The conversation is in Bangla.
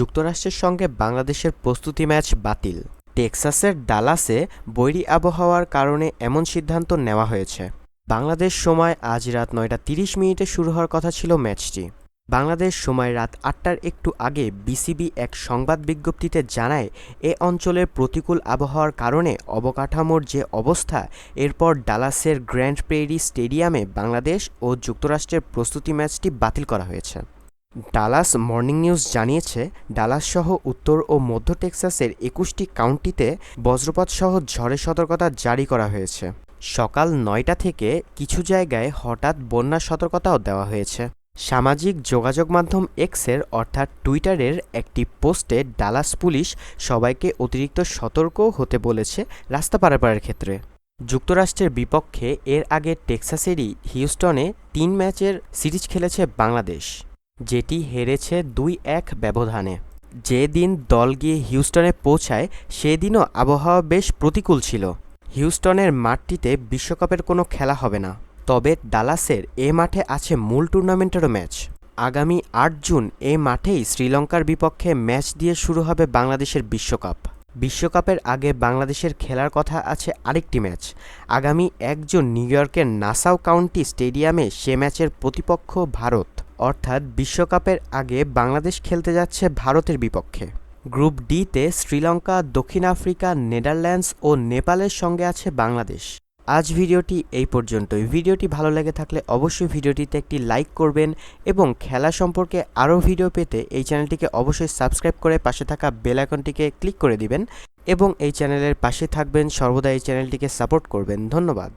যুক্তরাষ্ট্রের সঙ্গে বাংলাদেশের প্রস্তুতি ম্যাচ বাতিল। টেক্সাসের ডালাসে বৈরী আবহাওয়ার কারণে এমন সিদ্ধান্ত নেওয়া হয়েছে। বাংলাদেশ সময় আজ রাত নয়টা তিরিশ মিনিটে শুরু হওয়ার কথা ছিল ম্যাচটি। বাংলাদেশ সময় রাত আটটার একটু আগে বিসিবি এক সংবাদ বিজ্ঞপ্তিতে জানায়, এ অঞ্চলের প্রতিকূল আবহাওয়ার কারণে অবকাঠামোর যে অবস্থা, এরপর ডালাসের গ্র্যান্ড প্রেরি স্টেডিয়ামে বাংলাদেশ ও যুক্তরাষ্ট্রের প্রস্তুতি ম্যাচটি বাতিল করা হয়েছে। ডালাস মর্নিং নিউজ জানিয়েছে ডালাস সহ উত্তর ও মধ্য টেক্সাসের একুশটি কাউন্টিতে বজ্রপাত সহ ঝড়ের সতর্কতা জারি করা হয়েছে। সকাল নয়টা থেকে কিছু জায়গায় হঠাৎ বন্যার সতর্কতাও দেওয়া হয়েছে। সামাজিক যোগাযোগ মাধ্যম এক্সের অর্থাৎ টুইটারের একটি পোস্টে ডালাস পুলিশ সবাইকে অতিরিক্ত সতর্ক হতে বলেছে রাস্তা পারাপারের ক্ষেত্রে। যুক্তরাষ্ট্রের বিপক্ষে এর আগে টেক্সাসেরই হিউস্টনে তিন ম্যাচের সিরিজ খেলেছে বাংলাদেশ। যেটি হেরেছে দুই এক ব্যবধানে। যেদিন দল গিয়ে হিউস্টনে পৌঁছায়, সেদিনও আবহাওয়া বেশ প্রতিকূল ছিল। হিউস্টনের মাঠটিতে বিশ্বকাপের কোনো খেলা হবে না। তবে ডালাসের এ মাঠে আছে মূল টুর্নামেন্টেরও ম্যাচ। আগামী আট জুন এ মাঠেই শ্রীলঙ্কার বিপক্ষে ম্যাচ দিয়ে শুরু হবে বাংলাদেশের বিশ্বকাপ। বিশ্বকাপের আগে বাংলাদেশের খেলার কথা আছে আরেকটি ম্যাচ। আগামী এক জুন নিউ ইয়র্কের নাসাউ কাউন্টি স্টেডিয়ামে সে ম্যাচের প্রতিপক্ষ ভারত। অর্থাৎ বিশ্বকাপের আগে বাংলাদেশ খেলতে যাচ্ছে ভারতের বিপক্ষে। গ্রুপ ডিতে শ্রীলঙ্কা, দক্ষিণ আফ্রিকা, নেদারল্যান্ডস ও নেপালের সঙ্গে আছে বাংলাদেশ। আজ ভিডিওটি এই পর্যন্তই। ভিডিওটি ভালো লেগে থাকলে অবশ্যই ভিডিওটিতে একটি লাইক করবেন এবং খেলা সম্পর্কে আরও ভিডিও পেতে এই চ্যানেলটিকে অবশ্যই সাবস্ক্রাইব করে পাশে থাকা বেল আইকনটিকে ক্লিক করে দিবেন এবং এই চ্যানেলের পাশে থাকবেন। সর্বদা এই চ্যানেলটিকে সাপোর্ট করবেন। ধন্যবাদ।